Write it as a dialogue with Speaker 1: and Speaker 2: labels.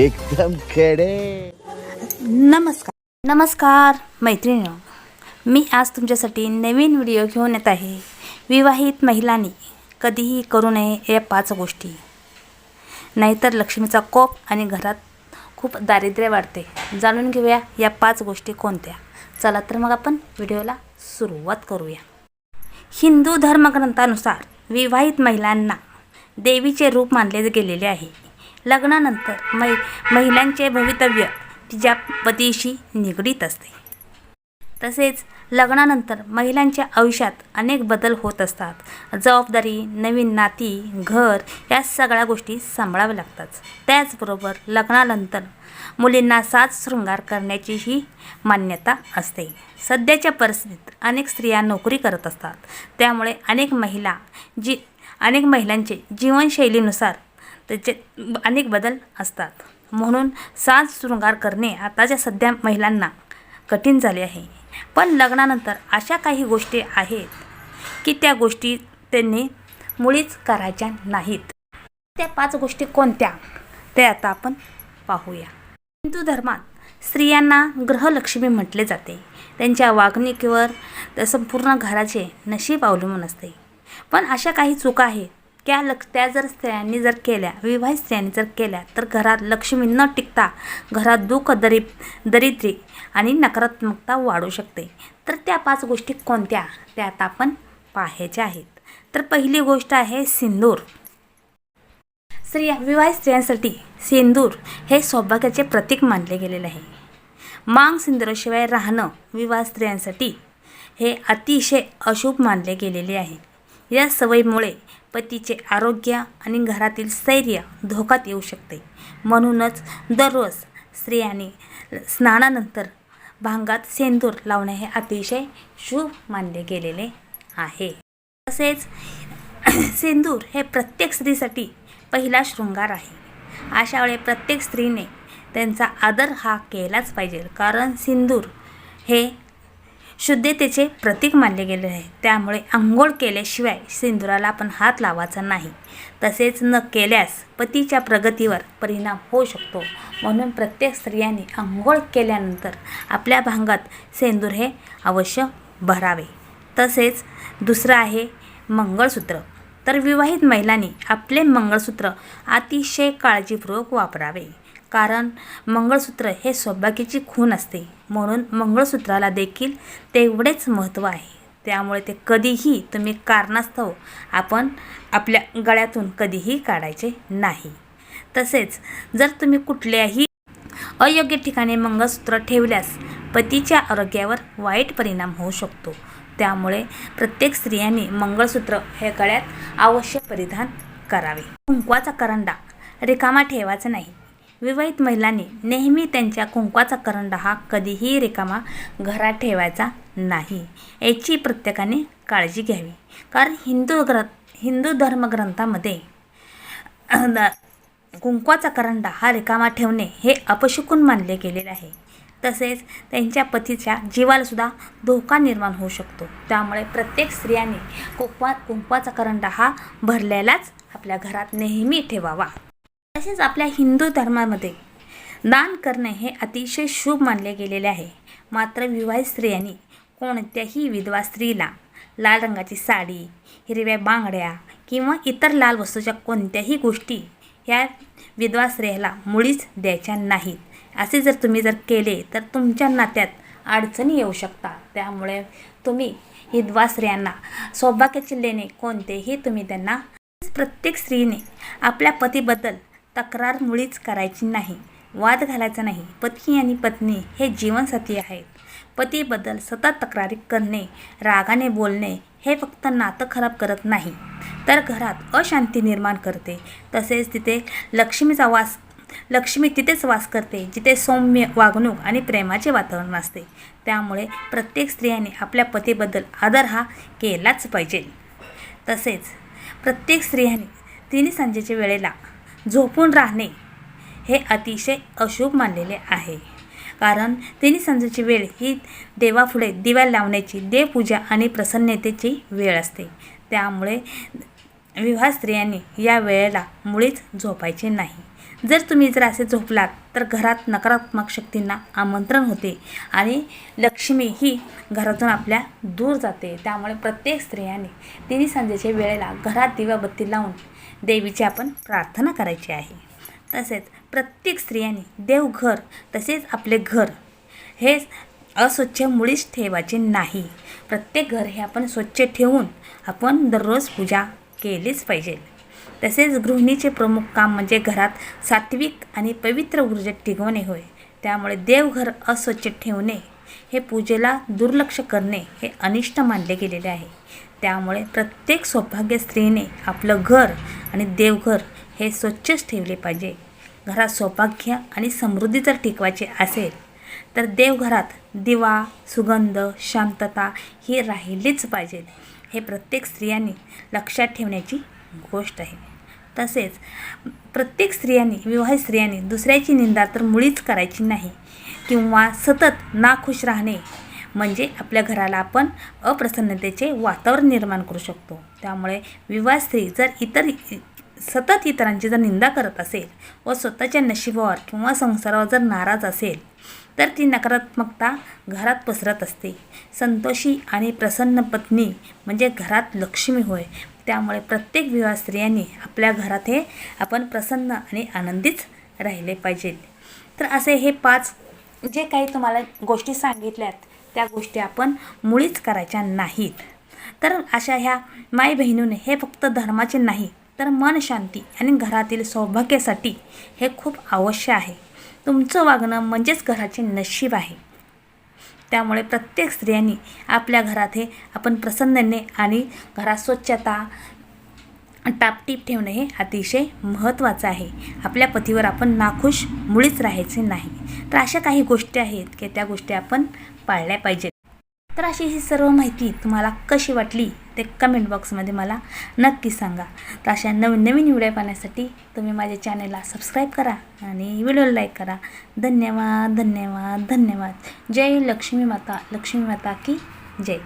Speaker 1: एकदम खेडे.
Speaker 2: नमस्कार. नमस्कार मैत्रिणी मी आज तुमच्यासाठी नवीन व्हिडिओ घेऊन येत आहे. विवाहित महिलांनी कधीही करू नये या पाच गोष्टी. नाहीतर लक्ष्मीचा कोप आणि घरात खूप दारिद्र्य वाढते. जाणून घेऊया या पाच गोष्टी कोणत्या? चला तर मग आपण व्हिडिओला सुरुवात करूया. हिंदू धर्मग्रंथानुसार विवाहित महिलांना देवीचे रूप मानले गेलेले आहे. लग्नानंतर मै महिलांचे भवितव्य तिच्या पतीशी निगडीत असते. तसेच लग्नानंतर महिलांच्या आयुष्यात अनेक बदल होत असतात. जबाबदारी नवीन नाती घर या सगळ्या गोष्टी सांभाळाव्या लागतात. त्याचबरोबर लग्नानंतर मुलींना साज शृंगार करण्याचीही मान्यता असते. सध्याच्या परिस्थितीत अनेक स्त्रिया नोकरी करत असतात. त्यामुळे अनेक महिला जी अनेक महिलांचे जीवनशैलीनुसार त्याचे अनेक बदल असतात. म्हणून साज शृंगार करणे आताच्या सध्या महिलांना कठीण झाले आहे. पण लग्नानंतर अशा काही गोष्टी आहेत की त्या गोष्टी त्यांनी मुळीच करायच्या नाहीत. त्या पाच गोष्टी कोणत्या? ते आता आपण पाहूया. हिंदू धर्मात स्त्रियांना ग्रहलक्ष्मी म्हटले जाते. त्यांच्या वागणुकीवर त्या संपूर्ण घराचे नशीब अवलंबून असते. पण अशा काही चुका आहेत त्या लक्ष त्या जर स्त्रियांनी जर केल्या विवाहित स्त्रियांनी जर केल्या तर घरात लक्ष्मी न टिकता घरात दुःख दरी दरिद्री आणि नकारात्मकता वाढू शकते. तर त्या पाच गोष्टी कोणत्या? त्या आता आपण पाहायच्या आहेत. तर पहिली गोष्ट आहे सिंदूर. स्त्रिया विवाहित स्त्रियांसाठी सिंदूर हे सौभाग्याचे प्रतीक मानले गेलेले आहे. मांग सिंदूराशिवाय राहणं विवाह स्त्रियांसाठी हे अतिशय अशुभ मानले गेलेले आहे. या सवयीमुळे पतीचे आरोग्य आणि घरातील स्थैर्य धोक्यात येऊ शकते. म्हणूनच दररोज स्त्रियांनी स्नानानंतर भांगात सेंदूर लावणे हे अतिशय शुभ मानले गेलेले आहे. तसेच सेंदूर हे प्रत्येक स्त्रीसाठी पहिला शृंगार आहे. अशा वेळी प्रत्येक स्त्रीने त्यांचा आदर हा केलाच पाहिजे. कारण सिंदूर हे शुद्धतेचे प्रतीक मानले गेले आहे. त्यामुळे आंघोळ केल्याशिवाय सिंदुराला आपण हात लावायचा नाही. तसेच न केल्यास पतीच्या प्रगतीवर परिणाम होऊ शकतो. म्हणून प्रत्येक स्त्रियांनी आंघोळ केल्यानंतर आपल्या भांगात सेंदूर हे अवश्य भरावे. तसेच दुसरं आहे मंगळसूत्र. तर विवाहित महिलांनी आपले मंगळसूत्र अतिशय काळजीपूर्वक वापरावे. कारण मंगळसूत्र हे सौभाग्याची खूण असते. म्हणून मंगळसूत्राला देखील तेवढेच महत्त्व आहे. त्यामुळे ते कधीही तुम्ही कारणास्तव आपण आपल्या गळ्यातून कधीही काढायचे नाही. तसेच जर तुम्ही कुठल्याही अयोग्य ठिकाणी मंगळसूत्र ठेवल्यास पतीच्या आरोग्यावर वाईट परिणाम होऊ शकतो. त्यामुळे प्रत्येक स्त्रियांनी मंगळसूत्र हे गळ्यात अवश्य परिधान करावे. कुंकवाचा करंडा रिकामा ठेवायचा नाही. विवाहित महिलांनी नेहमी त्यांच्या कुंकवाचा करंडा हा कधीही रिकामा घरात ठेवायचा नाही. याची प्रत्येकाने काळजी घ्यावी. कारण हिंदू ग्र हिंदू धर्मग्रंथामध्ये कुंकवाचा करंडा हा रिकामा ठेवणे हे अपशकुन मानले गेलेले आहे. तसेच त्यांच्या पतीच्या जीवालासुद्धा धोका निर्माण होऊ शकतो. त्यामुळे प्रत्येक स्त्रियांनी कुंकवा कुंकवाचा करंडा हा भरलेलाच आपल्या घरात नेहमी ठेवावा. तसेच आपल्या हिंदू धर्मामध्ये दान करणे हे अतिशय शुभ मानले गेलेले आहे. मात्र विवाहित स्त्रियांनी कोणत्याही विधवा स्त्रीला लाल रंगाची साडी हिरव्या बांगड्या किंवा इतर लाल वस्तूच्या कोणत्याही गोष्टी ह्या विधवा स्त्रियाला मुळीच द्यायच्या नाहीत. असे जर तुम्ही जर केले तर तुमच्या नात्यात अडचणी येऊ शकतात. त्यामुळे तुम्ही विधवा स्त्रियांना सौभाग्याचे लेणे कोणतेही तुम्ही त्यांना प्रत्येक स्त्रीने आपल्या पतीबद्दल तक्रार मुळीच करायची नाही वाद घालायचा नाही. पती आणि पत्नी हे जीवनसाथी आहेत. पतीबद्दल सतत तक्रारी करणे रागाने बोलणे हे फक्त नातं खराब करत नाही तर घरात अशांती निर्माण करते. तसेच तिथे लक्ष्मीचा वास लक्ष्मी तिथेच वास करते जिथे सौम्य वागणूक आणि प्रेमाचे वातावरण असते. त्यामुळे प्रत्येक स्त्रियाने आपल्या पतीबद्दल आदर हा केलाच पाहिजे. तसेच प्रत्येक स्त्रियाने तिन्ही सांजेच्या वेळेला झोपून राहणे हे अतिशय अशुभ मानलेले आहे. कारण तिन्ही संजेची वेळ ही देवापुढे दिवा लावण्याची देवपूजा आणि प्रसन्नतेची वेळ असते. त्यामुळे विवाह स्त्रियांनी या वेळेला मुळीच झोपायचे नाही. जर तुम्ही जर असे झोपलात तर घरात नकारात्मक शक्तींना आमंत्रण होते आणि लक्ष्मी ही घरातून आपल्या दूर जाते. त्यामुळे प्रत्येक स्त्रियांनी तिन्ही संजेच्या वेळेला घरात दिवाबत्ती लावून देवीची आपण प्रार्थना करायची आहे. तसेच प्रत्येक स्त्रियांनी देवघर तसेच आपले घर हे अस्वच्छ मुळीच ठेवायचे नाही. प्रत्येक घर हे आपण स्वच्छ ठेवून आपण दररोज पूजा केलीच पाहिजे. तसेच गृहिणीचे प्रमुख काम म्हणजे घरात सात्विक आणि पवित्र ऊर्जा टिकवणे होय. त्यामुळे देवघर अस्वच्छ ठेवणे हे पूजेला दुर्लक्ष करणे हे अनिष्ट मानले गेलेले आहे. त्यामुळे प्रत्येक सौभाग्य स्त्रीने आपलं घर आणि देवघर हे स्वच्छच ठेवले पाहिजे. घरात सौभाग्य आणि समृद्धी जर टिकवायची असेल तर देवघरात दिवा सुगंध शांतता ही राहिलीच पाहिजे हे प्रत्येक स्त्रियांनी लक्षात ठेवण्याची गोष्ट आहे. तसेच प्रत्येक स्त्रियांनी विवाहित स्त्रियांनी दुसऱ्याची निंदा तर मुळीच करायची नाही किंवा सतत नाखुश राहणे म्हणजे आपल्या घराला आपण अप्रसन्नतेचे वातावरण निर्माण करू शकतो. त्यामुळे विवाह स्त्री जर इतर सतत इतरांची जर निंदा करत असेल व स्वतःच्या नशिबावर किंवा संसारावर जर नाराज असेल तर ती नकारात्मकता घरात पसरत असते. संतोषी आणि प्रसन्न पत्नी म्हणजे घरात लक्ष्मी होय. त्यामुळे प्रत्येक विवाह स्त्रियांनी आपल्या घरात हे आपण प्रसन्न आणि आनंदीच राहिले पाहिजेत तर असे हे पाच जे काही तुम्हाला गोष्टी सांगितल्यात त्या गोष्टी आपण मुळीच करायच्या नाहीत. तर अशा ह्या माई बहिणीने हे फक्त धर्माचे नाही तर मन शांती आणि घरातील सौभाग्यासाठी हे खूप आवश्यक आहे. तुमचं वागणं म्हणजेच घराचे नशीब आहे. त्यामुळे प्रत्येक स्त्रियांनी आपल्या घरात हे आपण प्रसन्नने आणि घरात स्वच्छता टापटीप ठेवणं हे अतिशय महत्त्वाचं आहे. आपल्या पतीवर आपण नाखुश मुळीच राहायचे नाही. तर अशा काही गोष्टी आहेत की त्या गोष्टी आपण पाळल्या पाहिजेत. तर अशी ही सर्व माहिती तुम्हाला कशी वाटली ते कमेंट बॉक्समध्ये मला नक्की सांगा. तर अशा नवीन नवीन व्हिडिओ पाहण्यासाठी तुम्ही माझ्या चॅनलला सबस्क्राईब करा आणि व्हिडिओला लाईक करा. धन्यवाद धन्यवाद धन्यवाद. जय लक्ष्मी माता लक्ष्मी माता की जय.